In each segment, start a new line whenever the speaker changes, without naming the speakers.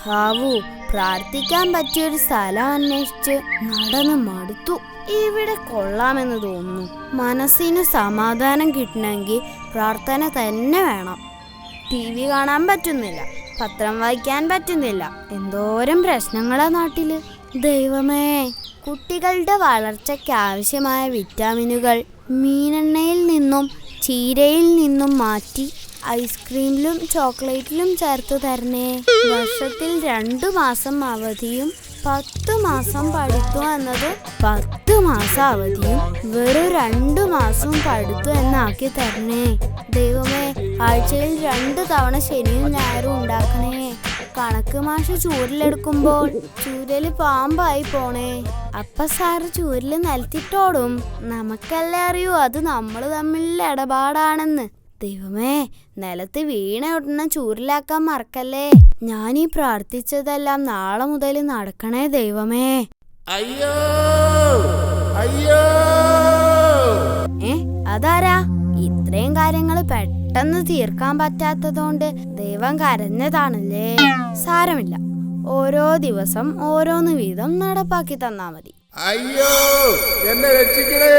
ഹാവു പ്രാർത്ഥിക്കാൻ പറ്റിയൊരു സ്ഥലം അന്വേഷിച്ച് നടന്ന് മടുത്തു. ഇവിടെ കൊള്ളാമെന്ന് തോന്നുന്നു. മനസ്സിന് സമാധാനം കിട്ടണമെങ്കിൽ പ്രാർത്ഥന തന്നെ വേണം. ടി വി കാണാൻ പറ്റുന്നില്ല പത്രം വായിക്കാൻ പറ്റുന്നില്ല എന്തോരം പ്രശ്നങ്ങളാ നാട്ടിൽ. ദൈവമേ കുട്ടികളുടെ വളർച്ചയ്ക്ക് ആവശ്യമായ വിറ്റാമിനുകൾ മീനെണ്ണയിൽ നിന്നും ചീരയിൽ നിന്നും മാറ്റി. ഐസ്ക്രീമിലും ചോക്ലേറ്റിലും ചേർത്ത് തരണേ. വർഷത്തിൽ രണ്ടു മാസം അവധിയും പത്ത് മാസം പഠിത്തു എന്നത് പത്ത് മാസം അവധിയും വെറും രണ്ടു മാസവും പഠിത്തു എന്നാക്കി തരണേ. ദൈവമേ ആഴ്ചയിൽ രണ്ട് തവണ ശനിയും ഞായറും ഉണ്ടാക്കണേ. കണക്ക് മാഷ് ചൂരിലെടുക്കുമ്പോൾ ചൂരൽ പാമ്പായി പോണേ. അപ്പ സാറ് ചൂരിൽ നിലത്തിട്ടോടും. നമുക്കല്ലേ അറിയൂ അത് നമ്മൾ തമ്മിലുള്ള ഇടപാടാണെന്ന്. ദൈവമേ നിലത്ത് വീണ ഉടനെ ചൂരിലാക്കാൻ മറക്കല്ലേ? ഞാൻ ഈ പ്രാർത്ഥിച്ചതെല്ലാം നാളെ മുതൽ നടക്കണേ ദൈവമേ.
അയ്യോ അയ്യോ.
ഏ അതാരാ? ഇത്രയും കാര്യങ്ങൾ പെട്ടെന്ന് തീർക്കാൻ പറ്റാത്തതുകൊണ്ട് ദൈവം കരഞ്ഞതാണല്ലേ? സാരമില്ല. ഓരോ ദിവസം ഓരോന്ന് വീതം നടപ്പാക്കി തന്നാ മതി.
അയ്യോ എന്നെ രക്ഷിക്കണേ.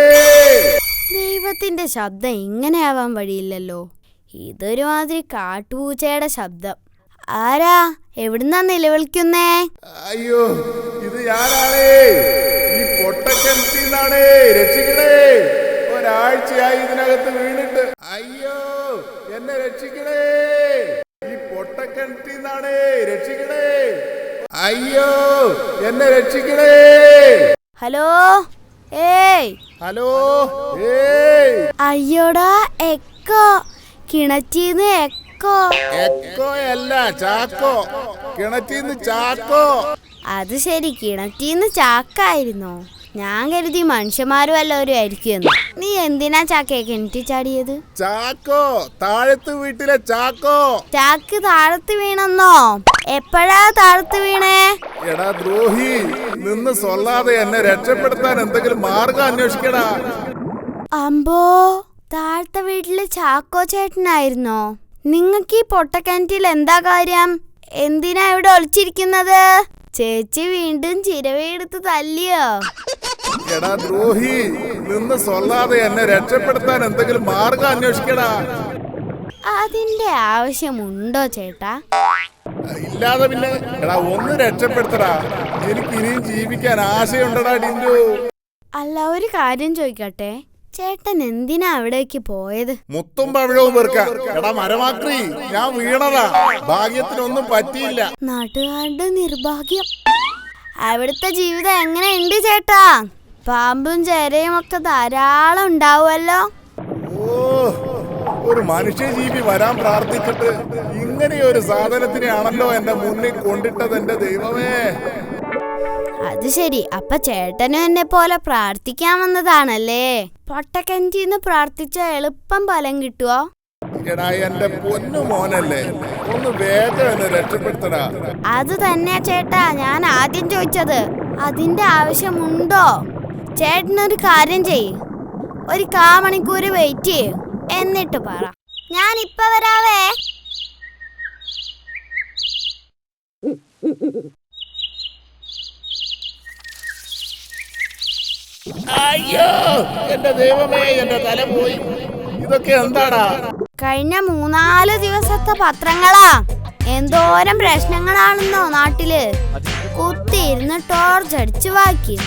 ദൈവത്തിന്റെ ശബ്ദം ഇങ്ങനെയാവാൻ വഴിയില്ലല്ലോ. ഇതൊരു മാതിരി കാട്ടുപൂച്ചയുടെ ശബ്ദം. ആരാ? എവിടുന്നാ നിലവിളിക്കുന്നേ?
അയ്യോ ഇത് ഞാനാണേ. ഈ പൊട്ടക്കിണറ്റിന്നാണേ രക്ഷിക്കണേ. ഒരാഴ്ചയായി ഇതിനകത്ത് വീണിട്ട്. അയ്യോ എന്നെ രക്ഷിക്കണേ. ഈ പൊട്ടക്കിണറ്റിന്നാണേ രക്ഷിക്കണേ. അയ്യോ എന്നെ രക്ഷിക്കണേ.
ഹലോ? ഏയ്.
ഹലോ. ഏയ്.
അയ്യോടാ എക്കോ. കിണറ്റീന്ന് എക്കോ.
എക്കോ അല്ല ചാക്കോ. കിണറ്റീന്ന് ചാക്കോ.
അത് ശരി കിണറ്റീന്ന് ചാക്കായിരുന്നോ. ഞാൻ കരുതി മനുഷ്യന്മാരും എല്ലാവരും ആയിരിക്കുമെന്ന് നീ എന്തിനാ ചാക്കയെ കിണറ്റി ചാടിയത്?
ചാക്കോ താഴത്ത് വീട്ടിലെ ചാക്കോ.
ചാക്ക് താഴത്ത് വീണെന്നോ? എപ്പോഴാ താഴത്ത് വീണേ?
എടാ ദ്രോഹി നിന്ന് സൊല്ലാതെ എന്നെ രക്ഷപ്പെടുത്താൻ എന്തെങ്കിലും മാർഗം അന്വേഷിക്കടാ.
അമ്പോ താഴത്തെ വീട്ടിലെ ചാക്കോ ചേട്ടനായിരുന്നോ? നിങ്ങൾക്ക് ഈ പൊട്ടക്കിണറ്റിൽ എന്താ കാര്യം? എന്തിനാ ഇവിടെ ഒളിച്ചിരിക്കുന്നത്? ചേച്ചി വീണ്ടും ചിരവയെടുത്ത് തല്ലിയോ?
എടാ ദ്രോഹി നിന്ന് സൊല്ലാതെ എന്നെ രക്ഷപ്പെടുത്താൻ എന്തെങ്കിലും മാർഗം അന്വേഷിക്കടാ.
അതിന്റെ ആവശ്യമുണ്ടോ ചേട്ടാ?
ഇല്ലാതെ പിന്നെ എടാ ഒന്ന് രക്ഷപ്പെടുത്തടാ. എനിക്ക് ഇനിയും ജീവിക്കാൻ ആശയുണ്ടടാ ഡിൻഡു
അല്ല ഒരു കാര്യം ചോദിക്കട്ടെ? ചേട്ടൻ എന്തിനാ അവിടേക്ക് പോയത്?
മുത്തും പവിഴവും വെറുക്ക. എടാ മരമാക്രി ഞാൻ വീണതാ. ഭാഗ്യത്തിനൊന്നും പറ്റിയില്ല.
നാട്ടുകാരുടെ നിർഭാഗ്യം. അവിടുത്തെ ജീവിതം എങ്ങനെയുണ്ട് ചേട്ടാ? പാമ്പും ചേരയും ഒക്കെ ധാരാളം ഉണ്ടാവുമല്ലോ.
ഓ ഒരു മനുഷ്യജീവി വരാൻ പ്രാർത്ഥിച്ചിട്ട് ഇങ്ങനെ ഒരു സാധനത്തിനെയാണല്ലോ എന്റെ മുന്നിൽ കൊണ്ടിട്ടത് എന്റെ ദൈവമേ.
അത് ശരി. അപ്പ ചേട്ടനും എന്നെ പോലെ പ്രാർത്ഥിക്കാൻ വന്നതാണല്ലേ? പൊട്ടക്കഞ്ചിന്ന് പ്രാർത്ഥിച്ച എളുപ്പം ഫലം കിട്ടുവോ?
എടാ എന്റെ പൊന്നു മോനല്ലേ. ഒന്ന് വേഗം എന്നെ രക്ഷപ്പെടുത്തടാ.
അത് തന്നെ ചേട്ടാ. ഞാൻ ആദ്യം ചോദിച്ചത് അതിന്റെ ആവശ്യമുണ്ടോ? ചേട്ടനൊരു കാര്യം ചെയ് ഒരു കാ മണിക്കൂർ വെയിറ്റ് ചെയ്യ്. എന്നിട്ട് പറ. ഞാൻ ഇപ്പൊ വരാവേ.
അയ്യോ എന്റെ ദൈവമേ എന്റെ തല ഇതൊക്കെ എന്താടാ?
കഴിഞ്ഞ മൂന്നാൽ ദിവസത്തെ പത്രങ്ങളാ. എന്തോരം പ്രശ്നങ്ങളാണെന്നോ നാട്ടിൽ. കുത്തിയിരുന്ന് ടോർച്ച് അടിച്ചു വാക്കി.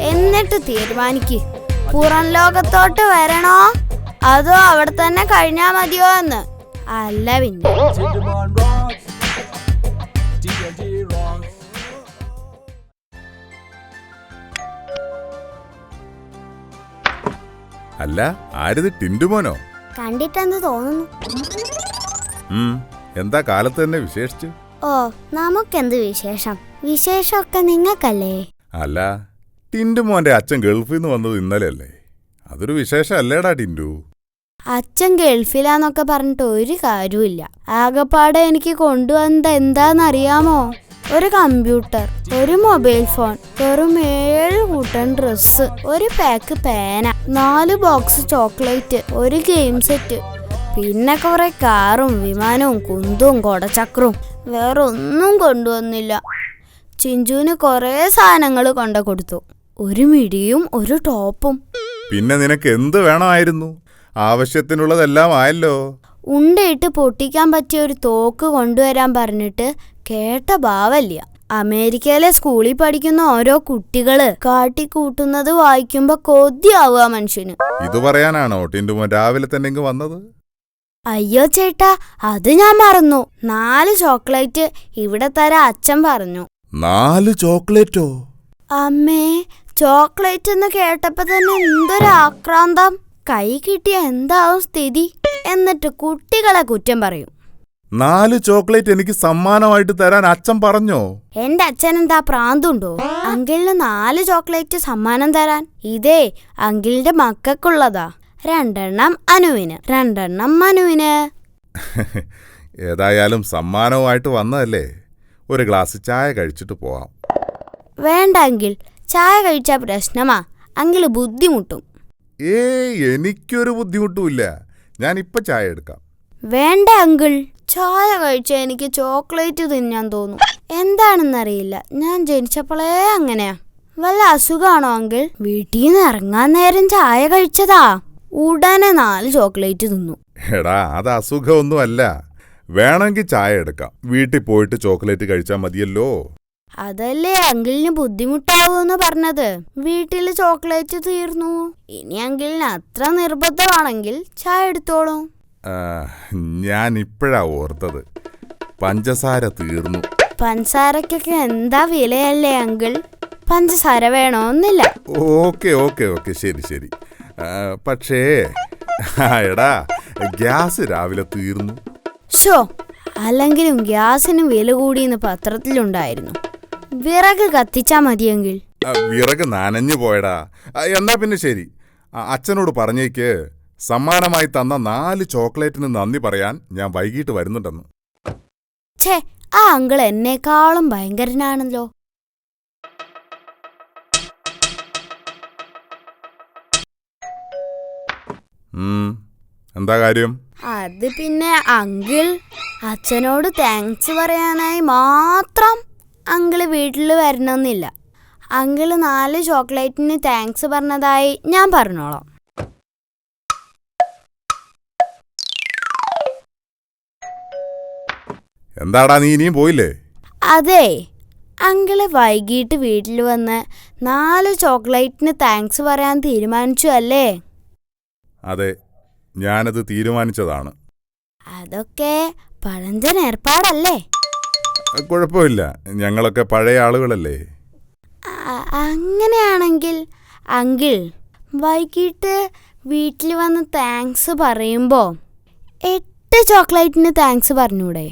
എന്നിട്ട് തീരുമാനിക്ക്. പുറം ലോകത്തോട്ട് വരണോ? അതോ അവിടെ തന്നെ കഴിഞ്ഞാ മതിയോ എന്ന്. അല്ല പിന്നെ.
അല്ല ആരിത് ടിൻഡുമോനോ
കണ്ടിട്ടെന്ത് തോന്നുന്നു?
എന്താ കാലത്ത് തന്നെ വിശേഷിച്ച്?
ഓ നമുക്കെന്ത് വിശേഷം? വിശേഷമൊക്കെ നിങ്ങൾക്കല്ലേ?
അല്ല ടിൻഡുമോന്റെ അച്ഛൻ ഗൾഫിൽ നിന്ന് വന്നത് ഇന്നലെയല്ലേ? അതൊരു വിശേഷം അല്ലേടാ ടിൻഡു?
അച്ഛൻ ഗൾഫിലാന്നൊക്കെ പറഞ്ഞിട്ട് ഒരു കാര്യമില്ല ആകപ്പാടെ എനിക്ക് കൊണ്ടുവന്നത് എന്താന്നറിയാമോ? ഒരു കമ്പ്യൂട്ടർ ഒരു മൊബൈൽ ഫോൺ വെറും ഏഴ് കൂട്ടൻ ഡ്രസ്സ് ഒരു പാക്ക് പേന നാല് ബോക്സ് ചോക്ലേറ്റ് ഒരു ഗെയിം സെറ്റ് പിന്നെ കുറെ കാറും വിമാനവും കുന്തും കൊടച്ചക്രവും വേറൊന്നും കൊണ്ടുവന്നില്ല. ചിഞ്ചുവിന് കുറേ സാധനങ്ങൾ കൊണ്ട കൊടുത്തു. ഒരു മിടിയും ഒരു ടോപ്പും.
പിന്നെ നിനക്ക് എന്ത് വേണമായിരുന്നു? ആവശ്യത്തിനുള്ളതെല്ലാം ആയല്ലോ.
ഉണ്ടയിട്ട് പൊട്ടിക്കാൻ പറ്റിയ ഒരു തോക്ക് കൊണ്ടുവരാൻ പറഞ്ഞിട്ട് കേട്ട ഭാവല്ല. അമേരിക്കയിലെ സ്കൂളിൽ പഠിക്കുന്ന ഓരോ കുട്ടികൾ കാട്ടിക്കൂട്ടുന്നത് വായിക്കുമ്പോ കൊതിയാവുക മനുഷ്യന്.
ഇത് പറയാനാണോ? ടിൻഡുമോൻ രാവിലെ തന്നെ ഇങ്ങ് വന്നത്?
അയ്യോ ചേട്ടാ അത് ഞാൻ മറന്നു. നാല് ചോക്ലേറ്റ് ഇവിടെ തരാ അച്ഛൻ പറഞ്ഞു.
നാല് ചോക്ലേറ്റോ?
അമ്മേ ചോക്ലേറ്റ് എന്ന് കേട്ടപ്പോ തന്നെ എന്തൊരു ആക്രാന്തം. കൈ കിട്ടിയ എന്താവും സ്ഥിതി? എന്നിട്ട് കുട്ടികളെ കുറ്റം പറയും.
നാല് ചോക്ലേറ്റ് എനിക്ക് സമ്മാനമായിട്ട് തരാൻ അച്ഛൻ പറഞ്ഞോ?
എന്റെ അച്ഛൻ എന്താ പ്രാന്തുണ്ടോ? അങ്കിളിന് നാല് ചോക്ലേറ്റ് സമ്മാനം തരാൻ. ഇതേ അങ്കിളിന്റെ മക്കൾക്കുള്ളതാ. രണ്ടെണ്ണം അനുവിന്. രണ്ടെണ്ണം മനുവിന്.
ഏതായാലും സമ്മാനവുമായിട്ട് വന്നതല്ലേ? ഒരു ഗ്ലാസ് ചായ കഴിച്ചിട്ട് പോവാം.
വേണ്ട അങ്കിൾ. ചായ കഴിച്ചാ പ്രശ്നമാ. അങ്കിൾ ബുദ്ധിമുട്ടും.
ഏയ് എനിക്കൊരു ബുദ്ധിമുട്ടുമില്ല ഞാൻ ഇപ്പൊ ചായ എടുക്കാം.
വേണ്ട അങ്കിൾ. ചായ കഴിച്ച എനിക്ക് ചോക്ലേറ്റ് തിന്നാൻ തോന്നും. എന്താണെന്നറിയില്ല. ഞാൻ ജനിച്ചപ്പോഴേ അങ്ങനെയാ. വല്ല അസുഖമാണോ അങ്കിൾ? വീട്ടിൽ നിന്ന് ഇറങ്ങാൻ നേരം ചായ കഴിച്ചതാ. ഉടനെ നാല് ചോക്ലേറ്റ് തിന്നു.
എടാ അത് അസുഖമൊന്നുമല്ല. വേണമെങ്കിൽ ചായ എടുക്കാം. വീട്ടിൽ പോയിട്ട് ചോക്ലേറ്റ് കഴിച്ചാൽ മതിയല്ലോ.
അതല്ലേ അങ്കിളിന് ബുദ്ധിമുട്ടാവൂന്ന് പറഞ്ഞത്. വീട്ടിൽ ചോക്ലേറ്റ് തീർന്നു. ഇനി അങ്കിളിന് അത്ര നിർബന്ധമാണെങ്കിൽ ചായ എടുത്തോളൂ.
ഞാൻ ഇപ്പോഴാ ഓർത്തത്. പഞ്ചസാര തീർന്നു.
പഞ്ചസാരക്കൊക്കെ എന്താ വിലയല്ലേ അങ്കിൾ? പഞ്ചസാര വേണോന്നില്ല.
Okay okay okay. ശരി ശരി. ആ, പക്ഷേ ആ, എടാ ഗ്യാസ് രാവിലെ തീർന്നു.
ഷോ അല്ലെങ്കിലും ഗ്യാസിന് വില കൂടിയെന്ന് പത്രത്തിലുണ്ടായിരുന്നു. വിറക് കത്തിച്ചാ മതിയെങ്കിൽ
ആ, വിറക് നനഞ്ഞു പോയടാ. ആ, എന്നാ പിന്നെ ശരി. ആ, അച്ഛനോട് പറഞ്ഞേക്ക്. സമ്മാനമായി തന്ന നാല് ചോക്ലേറ്റിന് നന്ദി പറയാൻ ഞാൻ വൈകിട്ട് വരുന്നുണ്ടെന്ന്.
ഛേ ആ അങ്കിൾ എന്നെക്കാളും ഭയങ്കരനാണല്ലോ.
എന്താ കാര്യം?
അത് പിന്നെ അങ്കിൾ അച്ഛനോട് താങ്ക്സ് പറയാനായി മാത്രം അങ്കിൾ വീട്ടിൽ വരണമെന്നില്ല. അങ്കിൾ നാല് ചോക്ലേറ്റിന് താങ്ക്സ് പറഞ്ഞതായി ഞാൻ പറഞ്ഞോളാം.
എന്താടാ നീ ഇനിയും പോയില്ലേ?
അതെ അങ്കിൾ വൈകിട്ട് വീട്ടിൽ വന്ന് നാല് ചോക്ലേറ്റിന് താങ്ക്സ് പറയാൻ തീരുമാനിച്ചു അല്ലേ?
അതെ ഞാനത് തീരുമാനിച്ചതാണ്.
അതൊക്കെ പഴഞ്ചൻ ഏർപ്പാടല്ലേ?
കുഴപ്പമില്ല ഞങ്ങളൊക്കെ പഴയ ആളുകളല്ലേ.
അ- അങ്ങനെയാണെങ്കിൽ അങ്കിൾ വൈകിട്ട് വീട്ടിൽ വന്ന് താങ്ക്സ് പറയുമ്പോ എട്ട് ചോക്ലേറ്റിന് താങ്ക്സ് പറഞ്ഞൂടെ?